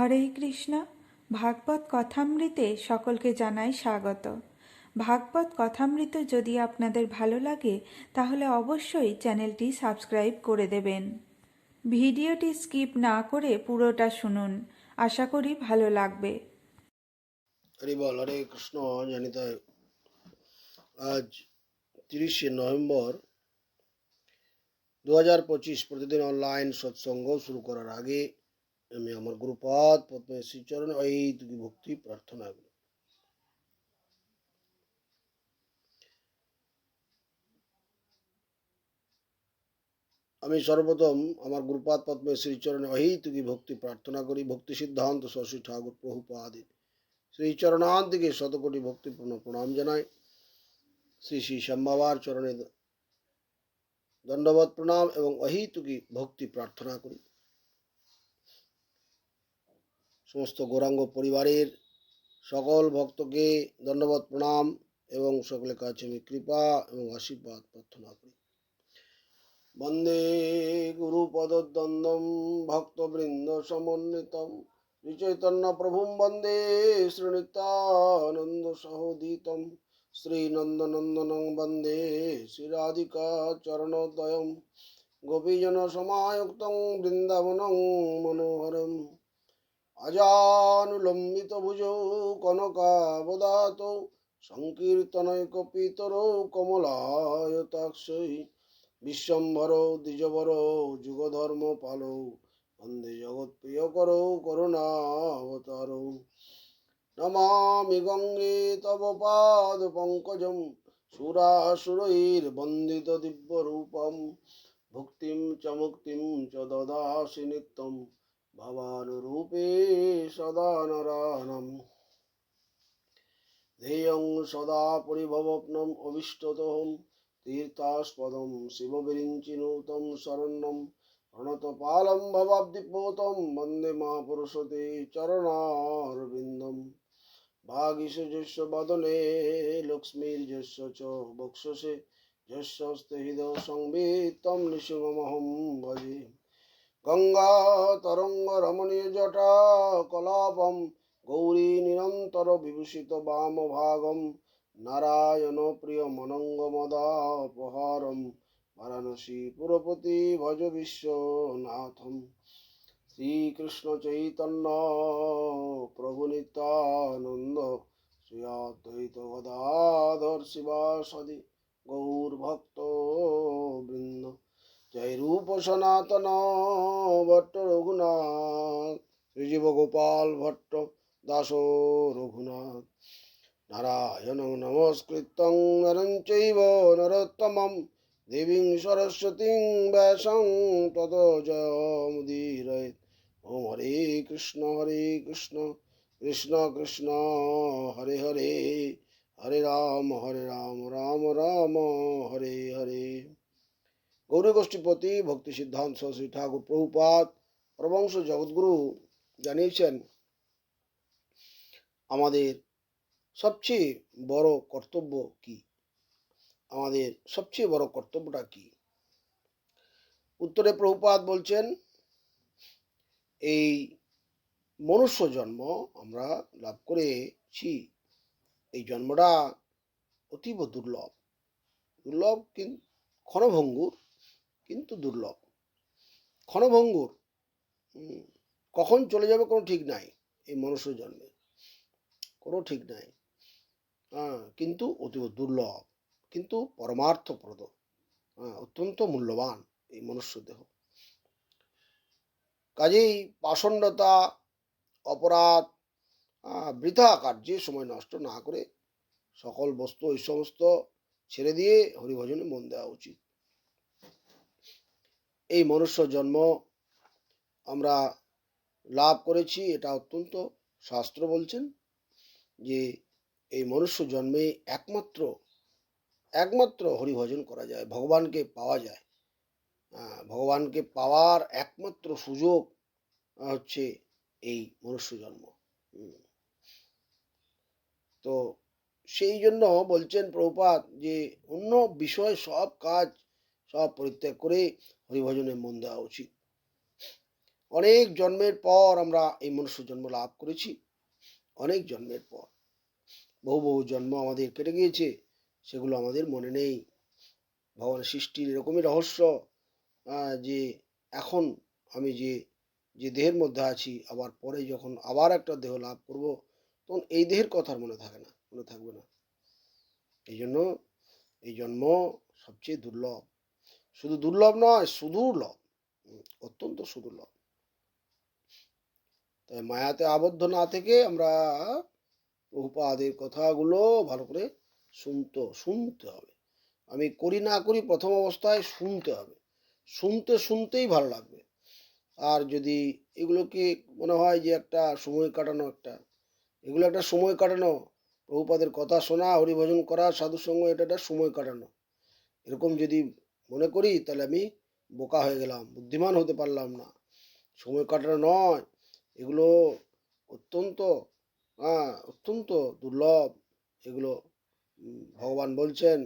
হরে কৃষ্ণ। ভাগবত কথামৃতে সকলকে জানাই স্বাগত। ভাগবত কথামৃত যদি আপনাদের ভালো লাগে, তাহলে অবশ্যই চ্যানেলটি সাবস্ক্রাইব করে দেবেন। ভিডিওটি স্কিপ না করে পুরোটা শুনুন। আশা করি ভালো লাগবে। বল, হরে কৃষ্ণ জানিতায় আজ তিরিশে নভেম্বর দু হাজার পঁচিশ প্রতিদিন অনলাইন সৎসঙ্গ শুরু করার আগে আমি আমার গুরুপাদ পদ্মে শ্রীচরণ এই দুটি ভক্তি প্রার্থনা করি আমি সর্বপ্রথম আমার গুরুপাদ পদ্মে শ্রীচরণে অহিতুকি ভক্তি প্রার্থনা করি ভক্তি সিদ্ধান্ত শশী ঠাকুর প্রভুপাদে শ্রী চরণান্তিকে শতকোটি ভক্তিপূর্ণ প্রণাম জানাই শ্রী শ্রী শ্যামবাবার চরণে দণ্ডবত প্রণাম এবং অহিতুকি ভক্তি প্রার্থনা করি সমস্ত গৌরাঙ্গ পরিবারের সকল ভক্তকে ধন্যবাদ, প্রণাম এবং সকলের কাছে আমি কৃপা এবং আশীর্বাদ প্রার্থনা করি। বন্দে গুরুপদদ্বন্দ্বম ভক্তবৃন্দ সমন্বিতম। শ্রীচৈতন্য প্রভুম বন্দে শ্রীনিত্যানন্দ সহোদিতম। শ্রীনন্দনন্দনং বন্দে শ্রীরাধিকা চরণোদয়ম। গোপীজন সমায়ুক্তং বৃন্দাবনং মনোহরম। অজানুলম্বিত ভুজৌ কনকাবদাত সংকীর্তনৈকপিতর কমলায়তাক্ষৈ বিশ্বম্ভর দ্বিজবর যুগধর্ম পালৌ বন্দে জগৎপ্রিয় করো করুণাবতার নমামি গঙ্গে তব পাদ পঙ্কজম সুরাসুরৈর বন্দিত দিব্য রূপম ভুক্তিম চ মুক্তিম চ দদাসি নিত্যম ভবানুরূপে সদা নরানম ধ্যেয়ং সদা পরিভবপ্নম অভিষ্টতহম তীর্থাস্পদম শিববিরিঞ্চিনুতম শরণ্যম প্রণতপালম ভবাব্দিপোতম বন্দে মা পুরুষতে চরণারবিন্দম ভাগীশযস্য বদনে লক্ষ্মীর্যস্য চ বক্ষসে যস্যস্তে হৃদয় সংবিত্তম নৃসিংহমহম ভজে গঙ্গা তরঙ্গ রমণীয় জটা কলাপম গৌরী নিরন্তর বিভূষিত বাম ভাগম। নারায়ণ প্রিয় মনঙ্গমদাপহারম। বারাণসী পুরপতি ভজ বিশ্বনাথম। শ্রীকৃষ্ণ চৈতন্য প্রভু নিত্যানন্দ। শ্রী অদ্বৈত গদাধর শিবাসদি। গৌর ভক্ত জয় রূপ সনাতন ভট্ট রঘুনাথ শ্রীজীব গোপাল ভট্ট দাস রঘুনাথ। নারায়ণ নমস্কৃত্যং নরং চৈব নরোত্তমম, দেবীং সরস্বতীং ব্যাসং তত জয়মুদীরয় ওম হরে কৃষ্ণ হরে কৃষ্ণ কৃষ্ণ কৃষ্ণ, হরে হরে হরে রাম হরে রাম রাম রাম, হরে হরে। গৌরী গোষ্ঠীপতি ভক্তি সিদ্ধান্ত শ্রী ঠাকুর প্রভুপাত প্রবংশ জগৎগুরু জানিয়েছেন, আমাদের সবচেয়ে বড় কর্তব্য কি? আমাদের সবচেয়ে বড় কর্তব্যটা কি? উত্তরে প্রভুপাত বলছেন, এই মনুষ্য জন্ম আমরা লাভ করেছি। এই জন্মটা অতীব দুর্লভ। দুর্লভ কিন্তু ক্ষণভঙ্গুর কিন্তু দুর্লভ। ক্ষণভঙ্গুর। কখন চলে যাবে কোনো ঠিক নাই এই মনুষ্য জন্মে। কোনো ঠিক নাই। হ্যাঁ কিন্তু অতীব দুর্লভ। কিন্তু পরমার্থপ্রদ। হ্যাঁ, অত্যন্ত মূল্যবান এই মনুষ্য দেহ। কাজেই পাষণ্ডতা অপরাধ বৃথা কার্যে সময় নষ্ট না করে সকল বস্তু ওই সমস্ত ছেড়ে দিয়ে হরিভজনে মন দেওয়া উচিত। এই মনুষ্য জন্ম আমরা লাভ করেছি, এটা অত্যন্ত শাস্ত্র বলছেন যে এই মনুষ্য জন্মে একমাত্র একমাত্র হরিভজন করা যায়, ভগবানকে পাওয়া যায় ভগবানকে পাওয়ার একমাত্র সুযোগ হচ্ছে এই মনুষ্য জন্ম। তো সেই জন্য বলছেন প্রভুপাত যে অন্য বিষয় সব কাজ সব পরিত্যাগ করে হরিভজনে মন দেওয়া উচিত। অনেক জন্মের পর আমরা এই মনুষ্য জন্ম লাভ করেছি। অনেক জন্মের পর। বহু বহু জন্ম আমাদের কেটে গিয়েছে, সেগুলো আমাদের মনে নেই। ভগবানের সৃষ্টির এরকমই রহস্য যে এখন আমি যে যে দেহের মধ্যে আছি, আবার পরে যখন আবার একটা দেহ লাভ করব, তখন এই দেহের কথা আর মনে থাকে না, মনে থাকবে না। এই জন্য এই জন্ম সবচেয়ে দুর্লভ। শুধু দুর্লভ নয়, সুদূর্লভ। অত্যন্ত সুদূর্লভ। তাই মায়াতে আবদ্ধ না থেকে আমরা প্রভুপাদের কথাগুলো ভালো করে শুনতে শুনতে হবে। আমি করি না করি প্রথম অবস্থায় শুনতে হবে। শুনতে শুনতেই ভালো লাগবে। আর যদি এগুলোকে মনে হয় যে একটা সময় কাটানো একটা, এগুলো একটা সময় কাটানো, প্রভুপাদের কথা শোনা, হরিভজন করা, সাধুসঙ্গ, এটা একটা সময় কাটানো। এরকম যদি মনে করি তাহলে আমি বোকা হয়ে গেলাম বুদ্ধিমান হতে পারলাম না। সময় কাটানো নয় এগুলো অত্যন্ত হ্যাঁ অত্যন্ত দুর্লভ এগুলো ভগবান বলছেন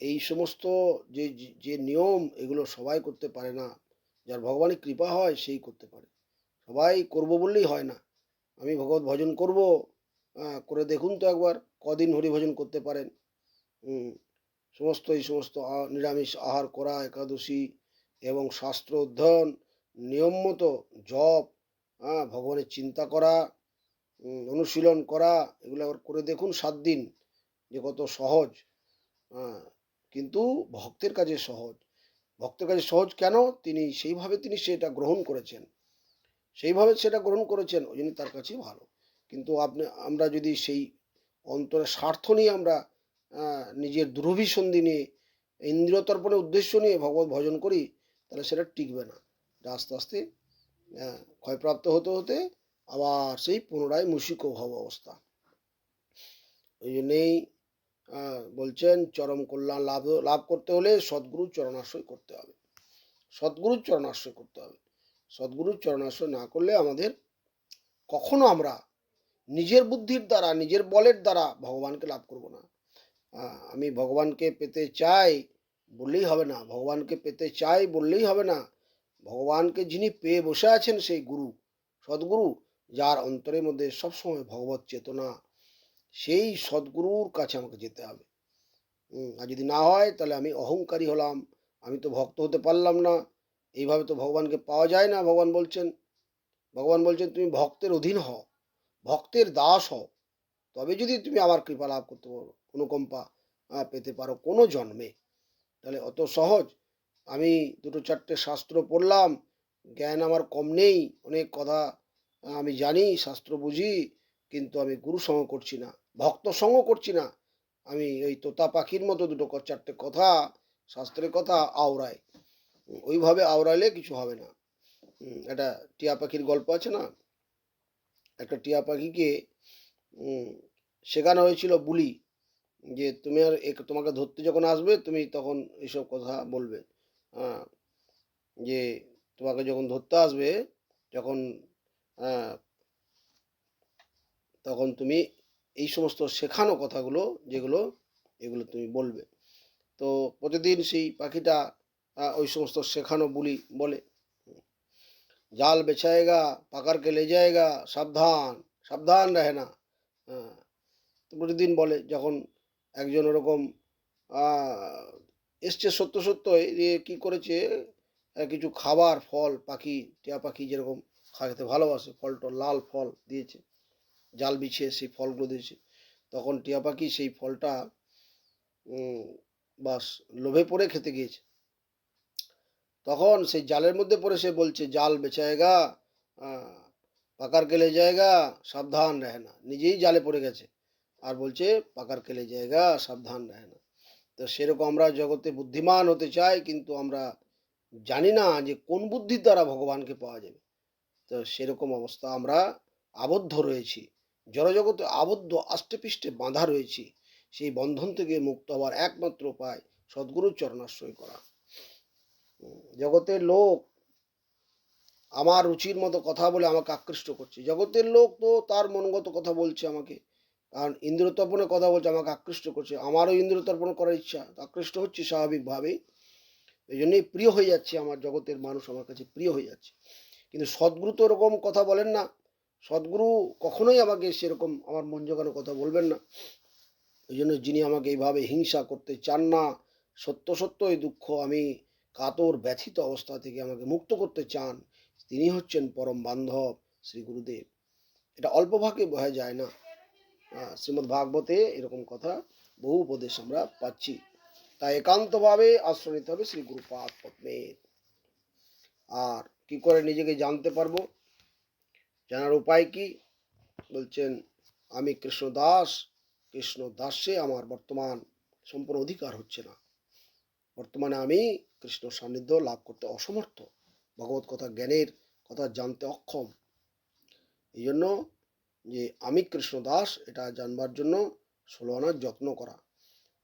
এই সমস্ত যে যে নিয়ম এগুলো সবাই করতে পারে না। যার ভগবানের কৃপা হয় সেই করতে পারে। সবাই করব বললেই হয় না। আমি ভগবত ভজন করব করে দেখুন তো একবার কদিন হরি ভজন করতে পারেন। হুম, সমস্ত এই সমস্ত নিরামিষ আহার করা, একাদশী এবং শাস্ত্র অধ্যয়ন নিয়ম মতো জপ হ্যাঁ ভগবানের চিন্তা করা অনুশীলন করা, এগুলো আবার করে দেখুন সাত দিন, যে কত সহজ। হ্যাঁ কিন্তু ভক্তের কাছে সহজ। ভক্তের কাছে সহজ কেন? তিনি সেইভাবে তিনি সেটা গ্রহণ করেছেন। সেইভাবে সেটা গ্রহণ করেছেন, ওই জন্য তার কাছে ভালো। কিন্তু আপনি, আমরা যদি সেই অন্তরের স্বার্থ নিয়ে আমরা নিজের দুরভিসন্ধি নিয়ে, ইন্দ্রিয় তর্পণের উদ্দেশ্য নিয়ে ভগবত ভজন করি, তাহলে সেটা টিকবে না। আস্তে আস্তে ক্ষয়প্রাপ্ত হতে হতে আবার সেই পুনরায় মুশিক ভাব অবস্থা। ওই জন্যেই বলছেন, চরম কল্যাণ লাভ লাভ করতে হলে সদ্গুরুর চরণাশ্রয় করতে হবে। সদ্গুরুর চরণাশ্রয় করতে হবে। সদ্গুরুর চরণাশ্রয় না করলে আমাদের কখনো আমরা নিজের বুদ্ধির দ্বারা, নিজের বলের দ্বারা ভগবানকে লাভ করব না। আমি ভগবানকে পেতে চাই বললেই হবে না, ভগবানকে পেতে চাই বললেই হবে না। ভগবানকে যিনি পেয়ে বসে আছেন সেই গুরু, সদ্গুরু, যার অন্তরের মধ্যে সবসময় ভগবত চেতনা, সেই সদ্গুরুর কাছে আমাকে যেতে হবে। আর যদি না হয় তাহলে আমি অহংকারী হলাম, আমি তো ভক্ত হতে পারলাম না, এইভাবে তো ভগবানকে পাওয়া যায় না, ভগবান বলছেন। ভগবান বলছেন, তুমি ভক্তের অধীন হও, ভক্তের দাস হও, তবে যদি তুমি আমার কৃপা লাভ করতে পারো। অনুকম্পা পেতে পারো কোনো জন্মে। তাহলে অত সহজ। আমি দুটো চারটে শাস্ত্র পড়লাম, জ্ঞান আমার কম নেই, অনেক কথা আমি জানি, শাস্ত্র বুঝি, কিন্তু আমি গুরু সঙ্গ করছি না, ভক্ত সঙ্গ করছি না। আমি ওই তোতা পাখির মতো দুটো চারটে কথা, শাস্ত্রের কথা আওড়াই। ওইভাবে আওড়াইলে কিছু হবে না। একটা টিয়া পাখির গল্প আছে না? একটা টিয়া পাখিকে শেখানো হয়েছিল বুলি। যে তুমি আর তোমাকে ধরতে যখন আসবে তুমি তখন এইসব কথা বলবে। হ্যাঁ যে তোমাকে যখন ধরতে আসবে যখন আহ, তখন তুমি এই সমস্ত শেখানো কথাগুলো যেগুলো এগুলো তুমি বলবে। তো প্রতিদিন সেই পাখিটা ওই সমস্ত শেখানো বুলি বলে। জাল বেছায়েগা পাকার কে লে যায়গা সাবধান সাবধান রহে না। হ্যাঁ প্রতিদিন বলে যখন একজন ওরকম এসছে সত্য সত্য যে কী করেছে? কিছু খাবার, ফল, পাখি, টিয়া পাখি যেরকম খাইতে ভালোবাসে ফলটা লাল ফল দিয়েছে, জাল বিছিয়ে সেই ফলগুলো দিয়েছে। তখন টিয়া পাখি সেই ফলটা বাস লোভে পড়ে খেতে গিয়েছে। তখন সেই জালের মধ্যে পড়ে সে বলছে, জাল বেচায়েগা পাকার কেলে জায়গা সাবধান রহে না নিজেই জালে পড়ে গেছে। আর বলছে, পাকার কেলে জায়গা, সাবধান রহে না। তো সেরকম আমরা জগতে বুদ্ধিমান হতে চাই, কিন্তু আমরা জানি না যে কোন বুদ্ধির দ্বারা ভগবানকে পাওয়া যাবে। তো সেরকম অবস্থা আমরা আবদ্ধ রয়েছি। জড়জগতে আবদ্ধ, আষ্টেপৃষ্টে বাঁধা রয়েছি। সেই বন্ধন থেকে মুক্ত হওয়ার একমাত্র উপায় সদ্গুরুর চরণাশ্রয় করা। জগতের লোক আমার রুচির মতো কথা বলে আমাকে আকৃষ্ট করছে। জগতের লোক তো তার মনগত কথা বলছে আমাকে। কারণ ইন্দ্রতর্পণের কথা বলছে, আমাকে আকৃষ্ট করছে। আমারও ইন্দ্রতর্পণ করার ইচ্ছা আকৃষ্ট হচ্ছে স্বাভাবিকভাবেই। এই জন্যই প্রিয় হয়ে যাচ্ছে আমার জগতের মানুষ আমার কাছে প্রিয় হয়ে যাচ্ছে। কিন্তু সদ্গুরু তো ওরকম কথা বলেন না। সদ্গুরু কখনোই আমাকে সেরকম আমার মন জোগানো কথা বলবেন না। ওই জন্য যিনি আমাকে এইভাবে হিংসা করতে চান না, সত্য সত্য এই দুঃখ, আমি কাতর, ব্যথিত অবস্থা থেকে আমাকে মুক্ত করতে চান, তিনি হচ্ছেন পরম বান্ধব শ্রী গুরুদেব। এটা অল্পভাগে বোঝা যায় না। শ্রীমদ্ ভাগবতে এরকম কথা বহু উপদেশ আমরা পাচ্ছি। তাই একান্তভাবে আশ্রয় নিতে হবে শ্রী গুরুপাদ পদ্মের আর কি করে নিজেকে জানতে পারব? জানার উপায় কি? বলছেন, আমি কৃষ্ণ দাস কৃষ্ণ দাসে আমার বর্তমান সম্পূর্ণ অধিকার হচ্ছে না। বর্তমানে আমি কৃষ্ণ সান্নিধ্য লাভ করতে অসমর্থ। ভগবত কথা জ্ঞানের কথা জানতে অক্ষম। এই জন্য যে আমি কৃষ্ণ দাস, এটা জানবার জন্য ষোলো আনার যত্ন করা।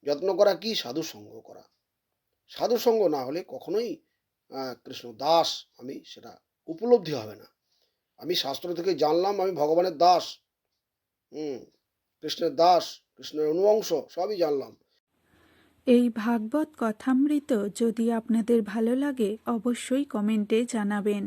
যত্ন করা কি? সাধু সঙ্গ করা। সাধু সঙ্গ না হলে কখনোই কৃষ্ণ দাস আমি সেটা উপলব্ধি হবে না। আমি শাস্ত্র থেকে জানলাম, আমি ভগবানের দাস। হুম, কৃষ্ণের দাস, কৃষ্ণের অনুবংশ, সবই জানলাম। এই ভাগবত কথামৃত যদি আপনাদের ভালো লাগে, অবশ্যই কমেন্টে জানাবেন।